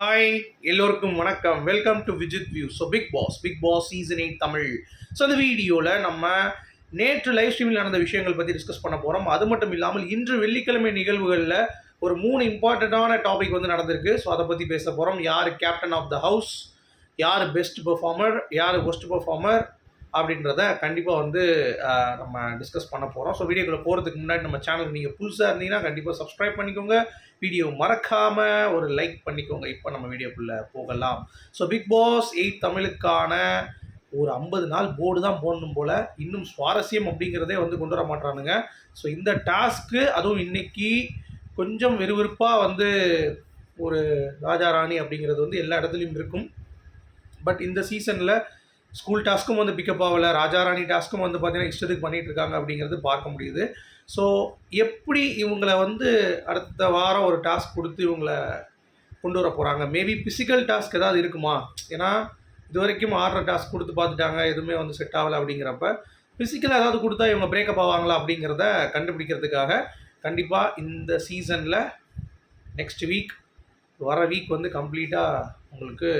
Hi எல்லோருக்கும் வணக்கம். Welcome to Vijith view so Bigg Boss Bigg Boss season eight Tamil. So இந்த வீடியோவில் நம்ம நேற்று லைவ் ஸ்ட்ரீமில் நடந்த விஷயங்கள் பற்றி டிஸ்கஸ் பண்ண போகிறோம் அது மட்டும் இல்லாமல் இன்று வெள்ளிக்கிழமை நிகழ்வுகளில் ஒரு மூணு இம்பார்ட்டண்ட்டான டாபிக் வந்து நடந்திருக்கு. ஸோ அதை பற்றி பேச போகிறோம் யார் கேப்டன் ஆஃப் த ஹவுஸ் யார் பெஸ்ட் பெர்ஃபார்மர் யார் ஒஸ்ட் பெர்ஃபார்மர் அப்படின்றத கண்டிப்பாக வந்து நம்ம டிஸ்கஸ் பண்ண போகிறோம் ஸோ வீடியோக்குள்ளே போகிறதுக்கு முன்னாடி நம்ம சேனலுக்கு நீங்கள் புதுசாக இருந்தீங்கன்னா கண்டிப்பாக சப்ஸ்கிரைப் பண்ணிக்கோங்க. வீடியோ மறக்காமல் ஒரு லைக் பண்ணிக்கோங்க. இப்போ நம்ம வீடியோக்குள்ளே போகலாம். ஸோ பிக் பாஸ் எயிட் தமிழுக்கான ஒரு ஐம்பது நாள் போர்டு தான் போடணும் போல். இன்னும் சுவாரஸ்யம் அப்படிங்கிறதே வந்து கொண்டு வர மாட்டானுங்க ஸோ இந்த டாஸ்க்கு அதுவும் இன்றைக்கி கொஞ்சம் விறுவிறுப்பாக வந்து ஒரு ராஜா ராணி அப்படிங்கிறது வந்து எல்லா இடத்துலையும் இருக்கும். பட் இந்த சீசனில் ஸ்கூல் டாஸ்க்கும் வந்து பிக்கப் ஆகலை. ராஜாராணி டாஸ்க்கும் வந்து பார்த்தீங்கன்னா இஷ்டத்துக்கு பண்ணிகிட்டு இருக்காங்க அப்படிங்கிறது பார்க்க முடியுது. ஸோ எப்படி இவங்களை வந்து அடுத்த வாரம் ஒரு டாஸ்க் கொடுத்து இவங்களை கொண்டு வர போகிறாங்க மேபி ஃபிசிக்கல் டாஸ்க் ஏதாவது இருக்குமா? ஏன்னா இது வரைக்கும் ஆடுற டாஸ்க் கொடுத்து பார்த்துட்டாங்க. எதுவுமே வந்து செட் ஆகலை அப்படிங்கிறப்ப ஃபிசிக்கலாக ஏதாவது கொடுத்தா இவங்க பிரேக்கப் ஆவாங்களா அப்படிங்கிறத கண்டுபிடிக்கிறதுக்காக கண்டிப்பாக இந்த சீசனில் நெக்ஸ்ட் வீக் வர வீக் வந்து கம்ப்ளீட்டாக உங்களுக்கு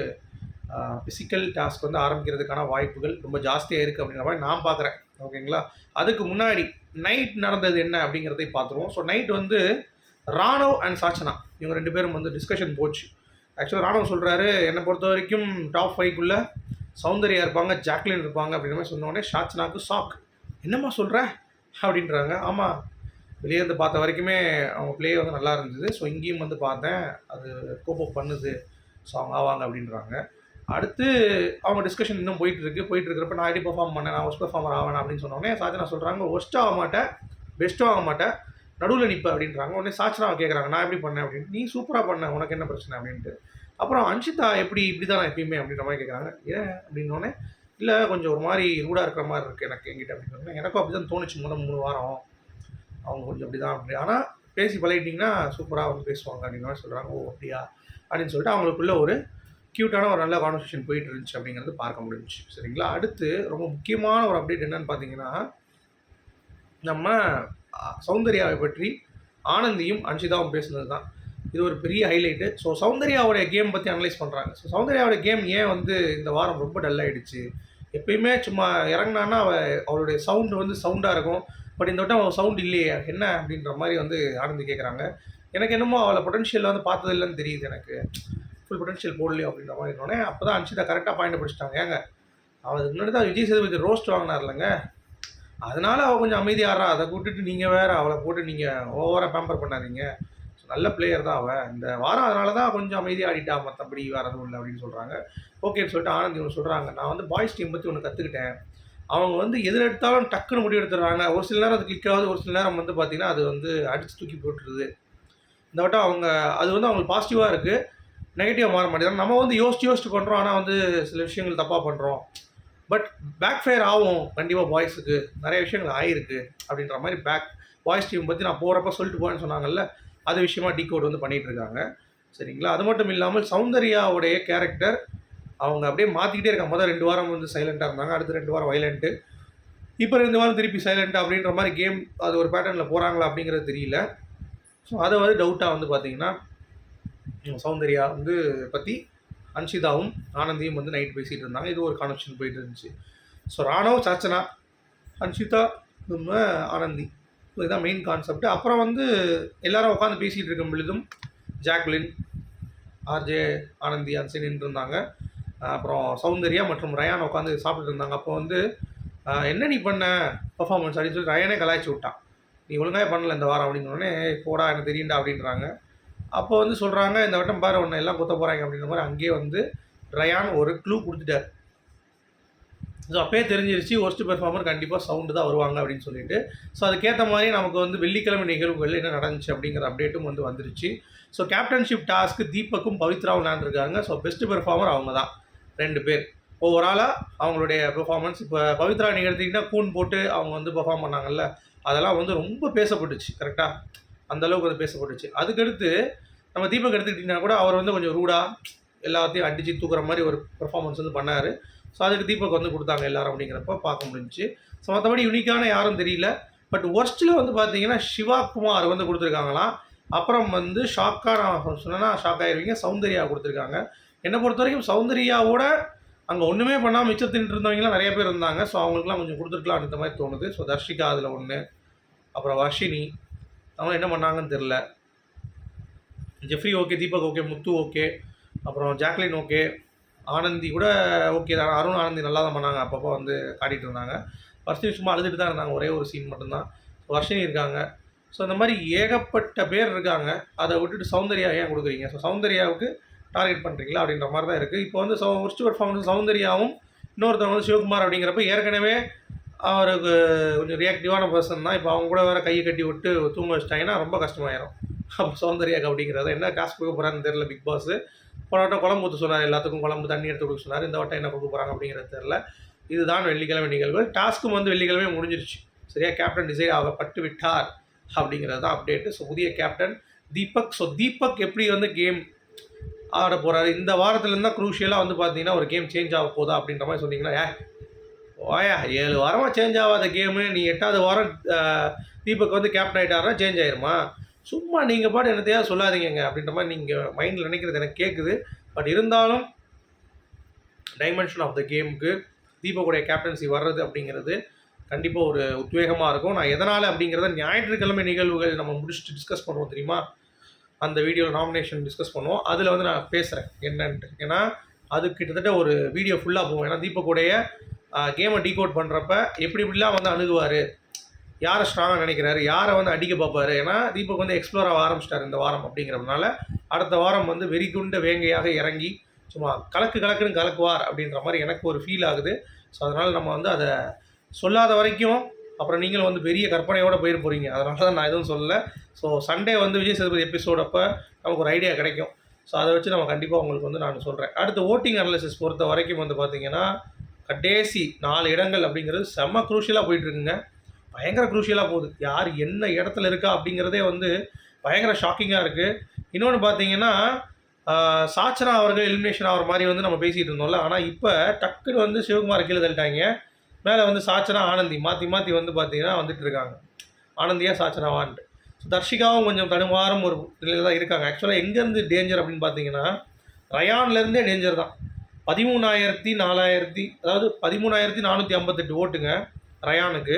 ஃபிசிக்கல் டாஸ்க் வந்து ஆரம்பிக்கிறதுக்கான வாய்ப்புகள் ரொம்ப ஜாஸ்தியாக இருக்குது அப்படிங்கிற மாதிரி நான் பார்க்குறேன் ஓகேங்களா? அதுக்கு முன்னாடி நைட் நடந்தது என்ன அப்படிங்கிறதை பார்த்துருவோம் ஸோ நைட் வந்து ராணவ் அண்ட் சாச்சனா இவங்க ரெண்டு பேரும் வந்து டிஸ்கஷன் போச்சு. ஆக்சுவலாக ராணவ் சொல்கிறாரு என்னை பொறுத்த வரைக்கும் டாப் ஃபைவ்க்குள்ளே சௌந்தர்யா இருப்பாங்க ஜாக்லின் இருப்பாங்க அப்படின்ற மாதிரி சொன்னோடனே ஷாச்சனாக்கு ஷாக் என்னம்மா சொல்கிற அப்படின்றாங்க. ஆமாம் வெளியே இருந்து பார்த்த வரைக்குமே அவங்க பிளே வந்து நல்லா இருந்தது. ஸோ இங்கேயும் வந்து பார்த்தேன். அது கோப்பப் பண்ணுது. ஸோ அவங்க ஆவாங்க அப்படின்றாங்க. அடுத்து அவங்க டிஸ்கஷன் இன்னும் போயிட்டு இருக்கு போயிட்டு இருக்கிறப்ப நான் எப்படி பர்ஃபார்ம் பண்ணேன்? நான் ஒஸ்ட் பர்ஃபார்மர் ஆவேன் அப்படின்னு சொன்னோடனே சாச்சனா சொல்கிறாங்க ஒஸ்ட்டும் ஆக மாட்டேன் பெஸ்ட்டும் ஆக மாட்டேன் நடுவில் நிற்ப அப்படின்றாங்க. உடனே சாச்சனா கேட்குறாங்க நான் எப்படி பண்ணேன்? அப்படின்னு. நீ சூப்பராக பண்ண உனக்கு என்ன பிரச்சனை? அப்படின்ட்டு. அப்புறம் அன்ஷிதா எப்படி இப்படி தான் நான் எப்பயுமே அப்படின்ற மாதிரி கேட்குறாங்க ஏன்? அப்படின்னோடனே இல்லை கொஞ்சம் ஒரு மாதிரி ரூடாக இருக்கிற மாதிரி இருக்குது எனக்கு எங்கிட்ட அப்படின்னு சொன்னேன் எனக்கும் அப்படி தான் தோணுச்சு முதல் மூணு வாரம். அவங்க கொஞ்சம் அப்படி தான் அப்படி. ஆனால் பேசி பழகிட்டிங்கன்னா சூப்பராக வந்து பேசுவாங்க அப்படின்ற மாதிரி சொல்கிறாங்க ஓ அப்படியா? அப்படின்னு சொல்லிட்டு அவங்களுக்குள்ள ஒரு க்யூட்டான ஒரு நல்ல கான்வர்சேஷன் போயிட்டு இருந்துச்சு அப்படிங்கிறது பார்க்க முடிஞ்சுச்சு. சரிங்களா? அடுத்து ரொம்ப முக்கியமான ஒரு அப்டேட் என்னன்னு பார்த்தீங்கன்னா நம்ம சௌந்தர்யாவை பற்றி ஆனந்தியும் அன்ஷிதாவும் பேசுனது தான் இது ஒரு பெரிய ஹைலைட்டு ஸோ சௌந்தர்யாவுடைய கேம் பற்றி அனலைஸ் பண்ணுறாங்க ஸோ சௌந்தர்யாவுடைய கேம் ஏன் வந்து இந்த வாரம் ரொம்ப டல் ஆகிடுச்சு எப்பயுமே சும்மா இறங்கினான்னா அவ அவளுடைய சவுண்டு வந்து சவுண்டாக இருக்கும். பட் இந்த வட்டம் அவள் சவுண்ட் இல்லையே. என்ன அப்படின்ற மாதிரி வந்து ஆனந்தி கேட்குறாங்க எனக்கு என்னமோ அவளை பொட்டன்ஷியல் வந்து பார்த்தது இல்லைன்னு தெரியுது எனக்கு. ஃபுல் பொட்டன்ஷியல் போடலையோ அப்படின்ற மாதிரி இருந்தோடனே அப்போ தான் அன்ஷிதா கரெக்டாக பாயிண்ட் பிடிச்சிட்டாங்க. ஏங்க அவளுக்கு முன்னாடி தான் விஜய் சேதுபதி ரோஸ்ட் வாங்கினார் இல்லைங்க அதனால அவள் கொஞ்சம் அமைதியாடுறா அதை கூட்டிட்டு நீங்கள் வேறு அவளை போட்டு நீங்கள் ஓவராக பேம்பர் பண்ணாதீங்க. நல்ல பிளேயர் தான் அவள் இந்த வாரம் அதனால தான் கொஞ்சம் அமைதியாக ஆடிட்டா மற்றபடி வேறு எதுவும் இல்லை அப்படின்னு சொல்கிறாங்க ஓகேன்னு சொல்லிட்டு ஆனந்த் இவங்க சொல்கிறாங்க நான் வந்து பாய்ஸ் டீம் பற்றி ஒன்று கற்றுக்கிட்டேன் அவங்க வந்து எதில் எடுத்தாலும் டக்குன்னு முடிவு எடுத்துடுறாங்க. ஒரு சில நேரம் அது கிளிக் ஆகுது. ஒரு சில நேரம் வந்து பார்த்திங்கன்னா அது வந்து அடித்து தூக்கி போட்டுருது. இந்த வட்டம் அவங்க அது வந்து அவங்களுக்கு பாசிட்டிவாக இருக்குது நெகட்டிவாக மாற மாட்டேங்குது. நம்ம வந்து யோசிச்சு யோசிச்சு பண்ணுறோம் ஆனால் வந்து சில விஷயங்கள் தப்பாக பண்ணுறோம் பட் பேக் ஃபயர் ஆகும் கண்டிப்பாக பாய்ஸுக்கு நிறைய விஷயங்கள் ஆயிருக்கு அப்படின்ற மாதிரி பேக் பாய்ஸ் டீம் பற்றி நான் போகிறப்ப சொல்லிட்டு போகிறேன்னு சொன்னாங்கல்ல அது விஷயமா டிகோட் வந்து பண்ணிகிட்டு இருக்காங்க. சரிங்களா? அது மட்டும் இல்லாமல் சௌந்தர்யாவுடைய கேரக்டர் அவங்க அப்படியே மாற்றிக்கிட்டே இருக்காங்க. முதல் ரெண்டு வாரம் வந்து சைலண்ட்டாக இருந்தாங்க. அடுத்த ரெண்டு வாரம் வைலண்ட்டு இப்போ ரெண்டு வாரம் திருப்பி சைலண்ட் அப்படின்ற மாதிரி கேம் அது ஒரு பேட்டர்னில் போகிறாங்களா அப்படிங்கிறது தெரியல. ஸோ அதை வந்து டவுட்டாக வந்து பார்த்தீங்கன்னா சௌந்தர்யா வந்து பற்றி அன்ஷிதாவும் ஆனந்தியும் வந்து நைட் பேசிகிட்டு இருந்தாங்க. இது ஒரு கனெக்ஷன் போயிட்டு இருந்துச்சு. ஸோ ராணவ் சாச்சனா அன்ஷிதா நம்ம ஆனந்தி. ஸோ இதுதான் மெயின் கான்செப்ட் அப்புறம் வந்து எல்லாரும் உட்காந்து பேசிகிட்டு இருக்கும் பொழுதும் ஜாக்லின் ஆர்ஜே ஆனந்தி அன்சினின் இருந்தாங்க. அப்புறம் சௌந்தர்யா மற்றும் ரயான் உட்காந்து சாப்பிட்டுட்டு இருந்தாங்க. அப்போ வந்து என்ன நீ பண்ண? பர்ஃபார்மன்ஸ் அப்படின்னு சொல்லி ரயானே கலாய்ச்சி விட்டான். நீ ஒழுங்காக பண்ணல இந்த வாரம் அப்படின்னு உடனே போடா எனக்கு தெரியுண்டா அப்படின்றாங்க. அப்போ வந்து சொல்கிறாங்க இந்த வட்டம் பாரு ஒன்று எல்லாம் குத்த போகிறாங்க அப்படின்ற மாதிரி அங்கேயே வந்து ரயான் ஒரு க்ளூ கொடுத்துட்டார். ஸோ அப்பயே தெரிஞ்சிருச்சு ஒர்ஸ்ட் பெர்ஃபார்மர் கண்டிப்பாக சவுண்டு தான் வருவாங்க அப்படின்னு சொல்லிட்டு. ஸோ அதுக்கேற்ற மாதிரி நமக்கு வந்து வெள்ளிக்கிழமை நிகழ்வுகள் என்ன நடந்துச்சு அப்படிங்கிற அப்டேட்டும் வந்து வந்துருச்சு. ஸோ கேப்டன்ஷிப் டாஸ்க்கு தீபக்கும் பவித்ராவும் விளையாண்டுருக்காங்க ஸோ பெஸ்ட் பெர்ஃபார்மர் அவங்க தான் ரெண்டு பேர். ஓவராலாக அவங்களுடைய பெர்ஃபார்மன்ஸ் இப்போ பவித்ரா நீங்கள் எடுத்திங்கன்னா கூன் போட்டு அவங்க வந்து பெர்ஃபார்ம் பண்ணாங்கல்ல அதெல்லாம் வந்து ரொம்ப பேசப்பட்டுச்சு கரெக்டாக அந்த அளவுக்கு அது பேசப்பட்டுச்சு. அதுக்கடுத்து நம்ம தீபக் எடுத்துக்கிட்டிங்கன்னா கூட அவர் வந்து கொஞ்சம் ரூடாக எல்லாத்தையும் அடித்து தூக்குற மாதிரி ஒரு பெர்ஃபார்மன்ஸ் வந்து பண்ணார். ஸோ அதுக்கு தீபக் வந்து கொடுத்தாங்க எல்லாரும் அப்படிங்கிறப்ப பார்க்க முடிஞ்சுச்சு. ஸோ மற்றபடி யூனிக்கான யாரும் தெரியல. பட் ஒர்ஸ்ட்டில் வந்து பார்த்தீங்கன்னா சிவா குமார் வந்து கொடுத்துருக்காங்களாம். அப்புறம் வந்து ஷாக்காக நான் சொன்னேன்னா ஷாக் ஆகிருவீங்க சௌந்தர்யா கொடுத்துருக்காங்க. என்னை பொறுத்த வரைக்கும் சௌந்தர்யாவோட அங்கே ஒன்றுமே பண்ணாமல் மிச்சம் தின்ட்டு நிறைய பேர் இருந்தாங்க. ஸோ அவங்களுக்குலாம் கொஞ்சம் கொடுத்துருக்கலாம் அந்த மாதிரி தோணுது. ஸோ தர்ஷிகா அதில் ஒன்று அப்புறம் வர்ஷினி அவங்க என்ன பண்ணாங்கன்னு தெரில Jeffrey okay Deepak okay Muthu okay அப்புறம் ஜாக்லின் ஓகே ஆனந்தி கூட ஓகே தான். அருண் ஆனந்தி நல்லா தான் பண்ணாங்க. அப்பப்போ வந்து காட்டிகிட்டு இருந்தாங்க. வர்ஷினி சும்மா அழுதுட்டு தான் இருந்தாங்க. ஒரே ஒரு சீன் மட்டும்தான். வர்ஷினி இருக்காங்க. ஸோ இந்த மாதிரி ஏகப்பட்ட பேர் இருக்காங்க. அதை விட்டுட்டு சௌந்தர்யா ஏன் கொடுக்குறீங்க? ஸோ சௌந்தர்யாவுக்கு டார்கெட் பண்ணுறீங்களா அப்படின்ற மாதிரி தான் இருக்குது இப்போ வந்து சௌ ஃபஸ்ட்டு பர்ஃபார்மன்ஸ் சௌந்தர்யாவும் இன்னொருத்தவங்க வந்து சிவகுமார் அப்படிங்கிறப்ப ஏற்கனவே அவருக்கு கொஞ்சம் ரியாக்டிவான பர்சன் தான். இப்போ அவங்க கூட வேறு கையை கட்டி விட்டு தூங்க வச்சிட்டாங்கன்னா ரொம்ப கஷ்டமாயிரும். அப்போ சௌந்தர்யாக்கு அப்படிங்கிறத. என்ன காசு கொடுக்க போகிறான்னு தெரில பிக் பாஸ் போன வட்டம் குழம்பு ஊற்ற சொன்னார் எல்லாத்துக்கும் குழம்பு தண்ணி எடுத்து கொடுக்க சொன்னார். இந்த வட்டம் என்ன கொடுக்க போகிறாங்க அப்படிங்கிறது தெரில இதுதான் வெள்ளிக்கிழமை நிகழ்வு. டாஸ்க்கும் வந்து வெள்ளிக்கிழமை முடிஞ்சிருச்சு. சரியா? கேப்டன் டிசைட் ஆகப்பட்டு விட்டார் அப்படிங்கிறது தான் அப்டேட்டு ஸோ புதிய கேப்டன் தீபக். ஸோ தீபக் எப்படி வந்து கேம் ஆட போகிறாரு இந்த வாரத்துலேருந்து தான் க்ரூஷியலாக வந்து பார்த்தீங்கன்னா ஒரு கேம் சேஞ்ச் ஆக போதா அப்படின்ற மாதிரி சொன்னீங்கன்னா ஏ ஓயா ஏழு வாரமாக சேஞ்ச் ஆகாத கேமு நீ எட்டாவது வாரம் தீபக் வந்து கேப்டன் ஆகிட்டாருன்னா சேஞ்ச் ஆயிருமா? சும்மா நீங்கள் பாட்டு என்னத்தையா சொல்லாதீங்கங்க அப்படின்ற மாதிரி நீங்கள் மைண்டில் நினைக்கிறது எனக்கு கேட்குது பட் இருந்தாலும் டைமென்ஷன் ஆஃப் த கேமுக்கு தீபக்குடைய கேப்டன்சி வர்றது அப்படிங்கிறது கண்டிப்பாக ஒரு உத்வேகமாக இருக்கும். நான் எதனால் அப்படிங்கிறத ஞாயிற்றுக்கிழமை நிகழ்வுகள் நம்ம முடிச்சுட்டு டிஸ்கஸ் பண்ணுவோம் தெரியுமா? அந்த வீடியோவில் நாமினேஷன் டிஸ்கஸ் பண்ணுவோம். அதில் வந்து நான் பேசுகிறேன் என்னன்ட்டு. ஏன்னா அது கிட்டத்தட்ட ஒரு வீடியோ ஃபுல்லாக போகும். ஏன்னா தீபக்குடைய கேமை டீகோட் பண்ணுறப்ப எப்படி இப்படிலாம் வந்து அணுகுவார்? யாரை ஸ்ட்ராங்காக நினைக்கிறாரு? யாரை வந்து அடிக்க பார்ப்பாரு? ஏன்னா தீபக் வந்து எக்ஸ்ப்ளோர் ஆக ஆரம்பிச்சிட்டார் இந்த வாரம் அப்படிங்கிறதுனால. அடுத்த வாரம் வந்து வெறிகுண்ட வேங்கையாக இறங்கி சும்மா கலக்கு கலக்குன்னு கலக்குவார் அப்படின்ற மாதிரி எனக்கு ஒரு ஃபீல் ஆகுது. ஸோ அதனால் நம்ம வந்து அதை சொல்லாத வரைக்கும் அப்புறம் நீங்களும் வந்து பெரிய கற்பனையோடு போயிட போகிறீங்க அதனால தான் நான் எதுவும் சொல்லலை. ஸோ சண்டே வந்து விஜய் சேதுபதி எபிசோட் அப்போ நமக்கு ஒரு ஐடியா கிடைக்கும். ஸோ அதை வச்சு நம்ம கண்டிப்பாக உங்களுக்கு வந்து நான் சொல்கிறேன் அடுத்து ஓட்டிங் அனாலிசிஸ் பொறுத்த வரைக்கும் வந்து பார்த்தீங்கன்னா கடைசி நாலு இடங்கள் அப்படிங்கிறது செம்ம குரூஷியலாக போயிட்டுருக்குங்க. பயங்கர குரூஷியலாக போகுது. யார் என்ன இடத்துல இருக்கா அப்படிங்கிறதே வந்து பயங்கர ஷாக்கிங்காக இருக்குது இன்னொன்று பார்த்தீங்கன்னா சாச்சனா அவர்கள் எலிமினேஷன் ஆகிற மாதிரி வந்து நம்ம பேசிகிட்டு இருந்தோம்ல. ஆனால் இப்போ டக்குன்னு வந்து சிவகுமார் கீழே தள்ளிட்டாங்க. மேலே வந்து சாச்சனா ஆனந்தி மாற்றி மாற்றி வந்து பார்த்தீங்கன்னா வந்துட்டு இருக்காங்க. ஆனந்தியா சாச்சனாவான்ட்டு. தர்ஷிகாவும் கொஞ்சம் தடுமாறும் ஒரு நிலையில் தான் இருக்காங்க. ஆக்சுவலாக எங்கேருந்து டேஞ்சர் அப்படின்னு பார்த்தீங்கன்னா ரயான்லேருந்தே டேஞ்சர் தான். பதிமூணாயிரத்தி நாலாயிரத்தி அதாவது பதிமூணாயிரத்தி நானூற்றி ஐம்பத்தெட்டு ஓட்டுங்க ரயானுக்கு.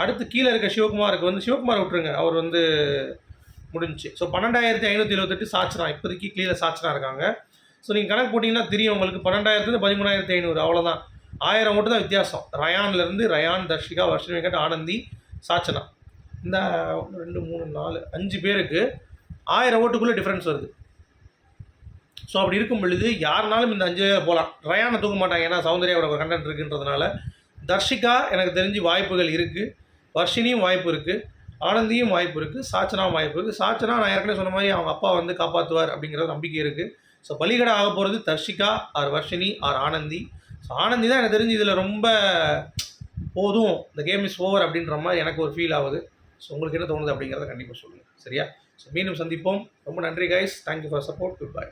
அடுத்து கீழே இருக்க சிவகுமாருக்கு வந்து சிவகுமார் விட்டுருங்க. அவர் வந்து முடிஞ்சுச்சு. ஸோ பன்னெண்டாயிரத்தி ஐநூற்றி இருபத்தெட்டு சாச்சனா இப்போதைக்கு கீழே சாச்சனா இருக்காங்க. ஸோ நீங்கள் கணக்கு போட்டிங்கன்னா தெரியும் உங்களுக்கு. பன்னெண்டாயிரத்துலேருந்து பதிமூணாயிரத்தி ஐநூறு அவ்வளோதான் ஆயிரம் ஓட்டு தான் வித்தியாசம். ரயான்லேருந்து ரயான் தர்ஷிகா வர்ஷினி வெங்கட் ஆனந்தி சாச்சனா. இந்த ரெண்டு மூணு நாலு அஞ்சு பேருக்கு ஆயிரம் ஓட்டுக்குள்ளே டிஃப்ரென்ஸ் வருது. ஸோ அப்படி இருக்கும் பொழுது யாருனாலும் இந்த அஞ்சு போகலாம் ரயானை தூக்க மாட்டாங்க. ஏன்னா சௌந்தர்யாவோட ஒரு கண்டென்ட் இருக்குன்றதுனால. தர்ஷிகா எனக்கு தெரிஞ்சு வாய்ப்புகள் இருக்குது வர்ஷினியும் வாய்ப்பு இருக்குது ஆனந்தியும் வாய்ப்பு இருக்குது சாச்சனாவும் வாய்ப்பு இருக்குது சாச்சனா நான் ஏற்கனவே சொன்ன மாதிரி அவங்க அப்பா வந்து காப்பாற்றுவார் அப்படிங்கிற நம்பிக்கை இருக்குது ஸோ பலிகடை ஆக போகிறது Dharshika or Varshini or Anandhi. So Anandhi தான் எனக்கு தெரிஞ்சு இதில் ரொம்ப போதும். இந்த கேம் இஸ் ஓவர் அப்படின்ற மாதிரி எனக்கு ஒரு ஃபீல் ஆகுது. ஸோ உங்களுக்கு என்ன தோணுது அப்படிங்கிறத கண்டிப்பாக சொல்லுங்கள் சரியா? ஸோ மீண்டும் சந்திப்போம். ரொம்ப நன்றி guys thank you for support good bye